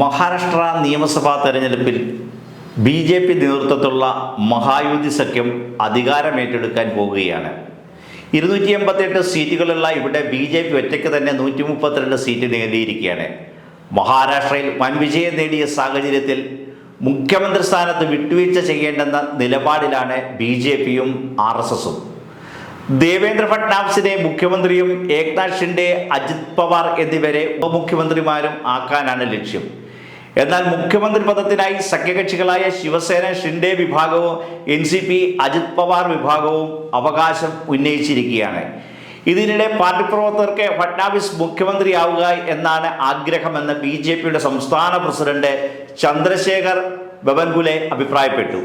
മഹാരാഷ്ട്ര നിയമസഭാ തെരഞ്ഞെടുപ്പിൽ B J P നേതൃത്വത്തിലുള്ള മഹായുതി സഖ്യം അധികാരമേറ്റെടുക്കാൻ പോകുകയാണ് ഇരുന്നൂറ്റി എൺപത്തിയെട്ട് സീറ്റുകളുള്ള ഇവിടെ ബി ജെ പി ഒറ്റയ്ക്ക് തന്നെ നൂറ്റി മുപ്പത്തിരണ്ട് സീറ്റ് നേടിയിരിക്കുകയാണ്. മഹാരാഷ്ട്രയിൽ വൻ വിജയം നേടിയ സാഹചര്യത്തിൽ മുഖ്യമന്ത്രി സ്ഥാനത്ത് വിട്ടുവീഴ്ച ചെയ്യേണ്ടെന്ന നിലപാടിലാണ് ബി ജെ പിയും ആർ എസ് എസും. ദേവേന്ദ്ര ഫട്നാവിസിനെ മുഖ്യമന്ത്രിയും ഏക്നാഥ് ഷിൻഡെ അജിത് പവാർ എന്നിവരെ ഉപമുഖ്യമന്ത്രിമാരും ആക്കാനാണ് ലക്ഷ്യം. എന്നാൽ മുഖ്യമന്ത്രി പദത്തിനായി സഖ്യകക്ഷികളായ ശിവസേന ഷിൻഡെ വിഭാഗവും N C P Ajit Pawar വിഭാഗവും അവകാശം ഉന്നയിച്ചിരിക്കുകയാണ്. ഇതിനിടെ പാർട്ടി പ്രവർത്തകർക്ക് ഫട്നാവിസ് മുഖ്യമന്ത്രിയാവുക എന്നാണ് ആഗ്രഹമെന്ന് ബി ജെ പിയുടെ സംസ്ഥാന പ്രസിഡന്റ് ചന്ദ്രശേഖർ ബവൻഗുലെ അഭിപ്രായപ്പെട്ടു.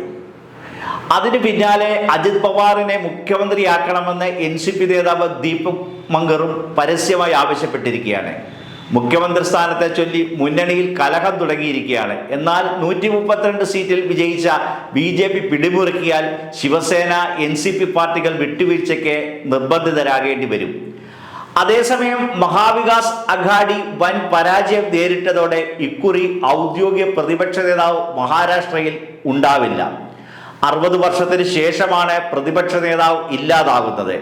അതിന് പിന്നാലെ അജിത് പവാറിനെ മുഖ്യമന്ത്രിയാക്കണമെന്ന് എൻ സി പി നേതാവ് ദീപക് മങ്കറും പരസ്യമായി ആവശ്യപ്പെട്ടിരിക്കുകയാണ്. മുഖ്യമന്ത്രി സ്ഥാനത്തെ ചൊല്ലി മുന്നണിയിൽ കലഹം തുടങ്ങിയിരിക്കുകയാണ്. എന്നാൽ നൂറ്റി മുപ്പത്തിരണ്ട് സീറ്റിൽ വിജയിച്ച ബി ജെ പി പിടിമുറുക്കിയാൽ ശിവസേന എൻ സി പി പാർട്ടികൾ വിട്ടുവീഴ്ചയ്ക്ക് നിർബന്ധിതരാകേണ്ടി വരും. അതേസമയം മഹാവികാസ് അഘാഡി വൻ പരാജയം നേരിട്ടതോടെ ഇക്കുറി ഔദ്യോഗിക പ്രതിപക്ഷ നേതാവ് മഹാരാഷ്ട്രയിൽ ഉണ്ടാവില്ല. അറുപത് വർഷത്തിന് ശേഷമാണ് പ്രതിപക്ഷ നേതാവ് ഇല്ലാതാകുന്നത്.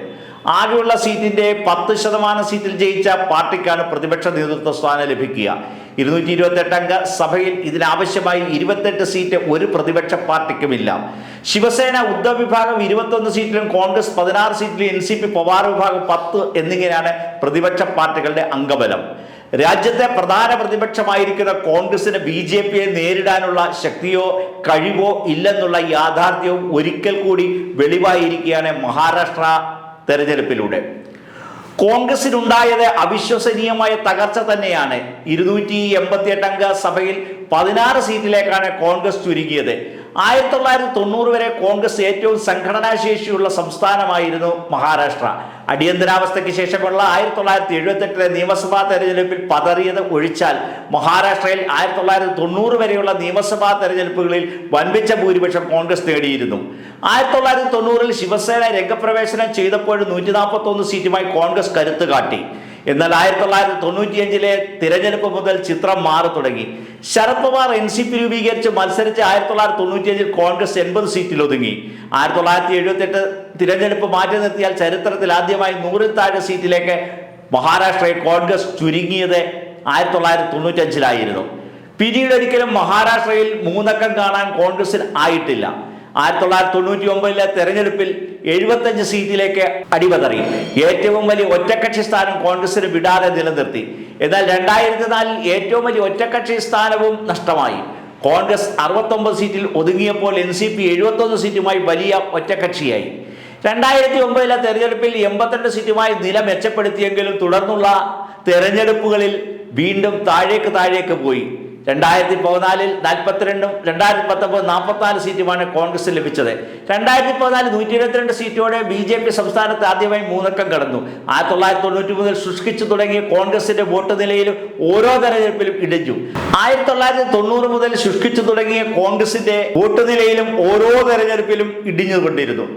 ആകെയുള്ള സീറ്റിന്റെ പത്ത് ശതമാനം സീറ്റിൽ ജയിച്ച പാർട്ടിക്കാണ് പ്രതിപക്ഷ നേതൃത്വ സ്ഥാനം ലഭിക്കുക. ഇരുന്നൂറ്റി ഇരുപത്തെട്ട് അംഗ സഭയിൽ ഇതിനാവശ്യമായി ഇരുപത്തെട്ട് സീറ്റ് ഒരു പ്രതിപക്ഷ പാർട്ടിക്കുമില്ല. ശിവസേന ഉദ്ധവ് വിഭാഗം ഇരുപത്തൊന്ന് സീറ്റിലും കോൺഗ്രസ് പതിനാറ് സീറ്റിലും എൻ സി പി പവാർ വിഭാഗം പത്ത് എന്നിങ്ങനെയാണ് പ്രതിപക്ഷ പാർട്ടികളുടെ അംഗബലം. രാജ്യത്തെ പ്രധാന പ്രതിപക്ഷമായിരിക്കുന്ന കോൺഗ്രസിന് ബി ജെ പിയെ നേരിടാനുള്ള ശക്തിയോ കഴിവോ ഇല്ലെന്നുള്ള യാഥാർത്ഥ്യവും ഒരിക്കൽ കൂടി വെളിവായിരിക്കുകയാണ് മഹാരാഷ്ട്ര തെരഞ്ഞെടുപ്പിലൂടെ. കോൺഗ്രസിനുണ്ടായത് അവിശ്വസനീയമായ തകർച്ച തന്നെയാണ്. ഇരുന്നൂറ്റി എൺപത്തിയെട്ട് അംഗ സഭയിൽ പതിനാറ് സീറ്റിലേക്കാണ് കോൺഗ്രസ് ചുരുങ്ങിയത്. ആയിരത്തി തൊള്ളായിരത്തി തൊണ്ണൂറ് വരെ കോൺഗ്രസ് ഏറ്റവും സംഘടനാശേഷിയുള്ള സംസ്ഥാനമായിരുന്നു മഹാരാഷ്ട്ര. അടിയന്തരാവസ്ഥയ്ക്ക് ശേഷമുള്ള ആയിരത്തി തൊള്ളായിരത്തി എഴുപത്തെട്ടിലെ നിയമസഭാ തെരഞ്ഞെടുപ്പിൽ പതറിയത് ഒഴിച്ചാൽ മഹാരാഷ്ട്രയിൽ ആയിരത്തി തൊള്ളായിരത്തി തൊണ്ണൂറ് വരെയുള്ള നിയമസഭാ തെരഞ്ഞെടുപ്പുകളിൽ വൻപിച്ച ഭൂരിപക്ഷം കോൺഗ്രസ് നേടിയിരുന്നു. ആയിരത്തി തൊള്ളായിരത്തി തൊണ്ണൂറിൽ ശിവസേന രംഗപ്രവേശനം ചെയ്തപ്പോഴും നൂറ്റി നാൽപ്പത്തി ഒന്ന് സീറ്റുമായി കോൺഗ്രസ് കരുത്ത് കാട്ടി. എന്നാൽ ആയിരത്തി തൊള്ളായിരത്തി തൊണ്ണൂറ്റിയഞ്ചിലെ തിരഞ്ഞെടുപ്പ് മുതൽ ചിത്രം മാറി തുടങ്ങി. Sharad Pawar N C P രൂപീകരിച്ച് മത്സരിച്ച് ആയിരത്തി തൊള്ളായിരത്തി തൊണ്ണൂറ്റിയഞ്ചിൽ കോൺഗ്രസ് എൺപത് സീറ്റിൽ ഒതുങ്ങി ആയിരത്തി തൊള്ളായിരത്തി എഴുപത്തെട്ട് തിരഞ്ഞെടുപ്പ് മാറ്റി നിർത്തിയാൽ ചരിത്രത്തിൽ ആദ്യമായി നൂറിൽ താഴെ സീറ്റിലേക്ക് മഹാരാഷ്ട്രയിൽ കോൺഗ്രസ് ചുരുങ്ങിയത് ആയിരത്തി തൊള്ളായിരത്തി തൊണ്ണൂറ്റഞ്ചിലായിരുന്നു പിന്നീട് ഒരിക്കലും മഹാരാഷ്ട്രയിൽ മൂന്നക്കം കാണാൻ കോൺഗ്രസിന് ആയിട്ടില്ല. ആയിരത്തി തൊള്ളായിരത്തി തൊണ്ണൂറ്റി ഒമ്പതിലെ തെരഞ്ഞെടുപ്പിൽ എഴുപത്തഞ്ച് സീറ്റിലേക്ക് അടിപതറി. ഏറ്റവും വലിയ ഒറ്റക്കക്ഷി സ്ഥാനം കോൺഗ്രസിന് വിടാതെ നിലനിർത്തി. എന്നാൽ രണ്ടായിരത്തി നാലിൽ ഏറ്റവും വലിയ ഒറ്റക്കക്ഷി സ്ഥാനവും നഷ്ടമായി. കോൺഗ്രസ് അറുപത്തൊമ്പത് സീറ്റിൽ ഒതുങ്ങിയപ്പോൾ എൻ സി പി എഴുപത്തൊന്ന് സീറ്റുമായി വലിയ ഒറ്റക്കക്ഷിയായി. രണ്ടായിരത്തി ഒമ്പതിലെ തെരഞ്ഞെടുപ്പിൽ എൺപത്തിരണ്ട് സീറ്റുമായി നില മെച്ചപ്പെടുത്തിയെങ്കിലും തുടർന്നുള്ള തെരഞ്ഞെടുപ്പുകളിൽ വീണ്ടും താഴേക്ക് താഴേക്ക് പോയി. രണ്ടായിരത്തി പതിനാലിൽ നാൽപ്പത്തിരണ്ടും രണ്ടായിരത്തി പത്തൊമ്പത് നാൽപ്പത്തിനാല് സീറ്റുമാണ് കോൺഗ്രസ് ലഭിച്ചത്. രണ്ടായിരത്തി പതിനാല് നൂറ്റി ഇരുപത്തിരണ്ട് സീറ്റോടെ ബി ജെ പി സംസ്ഥാനത്ത് ആദ്യമായി മൂന്നക്കം കടന്നു. ആയിരത്തി തൊള്ളായിരത്തി തൊണ്ണൂറ്റി മുതൽ സൃഷ്ടിച്ചു തുടങ്ങിയ കോൺഗ്രസിന്റെ വോട്ട് നിലയിലും ഓരോ തെരഞ്ഞെടുപ്പിലും ഇടിഞ്ഞു. ആയിരത്തി തൊള്ളായിരത്തി തൊണ്ണൂറ് മുതൽ സൃഷ്ടിച്ചു തുടങ്ങിയ കോൺഗ്രസിന്റെ വോട്ട് നിലയിലും ഓരോ തെരഞ്ഞെടുപ്പിലും ഇടിഞ്ഞുകൊണ്ടിരുന്നു.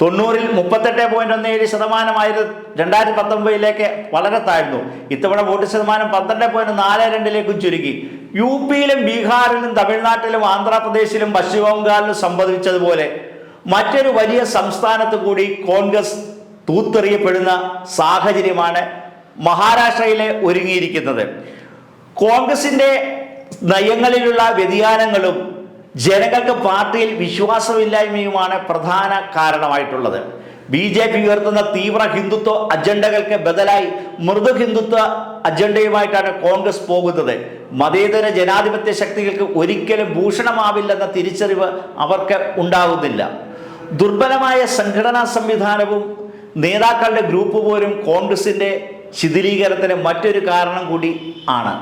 തൊണ്ണൂറിൽ മുപ്പത്തെട്ട് പോയിന്റ് ഒന്ന് ഏഴ് ശതമാനമായത് രണ്ടായിരത്തി പത്തൊമ്പതിലേക്ക് വളരെ താഴ്ന്നു. ഇത്തവണ വോട്ട് ശതമാനം പന്ത്രണ്ട് പോയിന്റ് നാല് രണ്ടിലേക്കും ചുരുക്കി. യു പിയിലും ബീഹാറിലും തമിഴ്നാട്ടിലും ആന്ധ്രാപ്രദേശിലും പശ്ചിമ ബംഗാളിലും സംഭവിച്ചതുപോലെ മറ്റൊരു വലിയ സംസ്ഥാനത്ത് കൂടി കോൺഗ്രസ് തൂത്തെറിയപ്പെടുന്ന സാഹചര്യമാണ് മഹാരാഷ്ട്രയിലെ ഒരുങ്ങിയിരിക്കുന്നത്. കോൺഗ്രസിന്റെ നയങ്ങളിലുള്ള വ്യതിയാനങ്ങളും ജനങ്ങൾക്ക് പാർട്ടിയിൽ വിശ്വാസമില്ലായ്മയുമാണ് പ്രധാന കാരണമായിട്ടുള്ളത്. ബി ജെ പി ഉയർത്തുന്ന തീവ്ര ഹിന്ദുത്വ അജണ്ടകൾക്ക് ബദലായി മൃദു ഹിന്ദുത്വ അജണ്ടയുമായിട്ടാണ് കോൺഗ്രസ് പോകുന്നത്. മതേതര ജനാധിപത്യ ശക്തികൾക്ക് ഒരിക്കലും ഭൂഷണമാവില്ലെന്ന തിരിച്ചറിവ് അവർക്ക് ഉണ്ടാകുന്നില്ല ദുർബലമായ സംഘടനാ സംവിധാനവും നേതാക്കളുടെ ഗ്രൂപ്പ് പോലും കോൺഗ്രസിന്റെ ശിഥിലീകരണത്തിന് മറ്റൊരു കാരണം കൂടി ആണ്.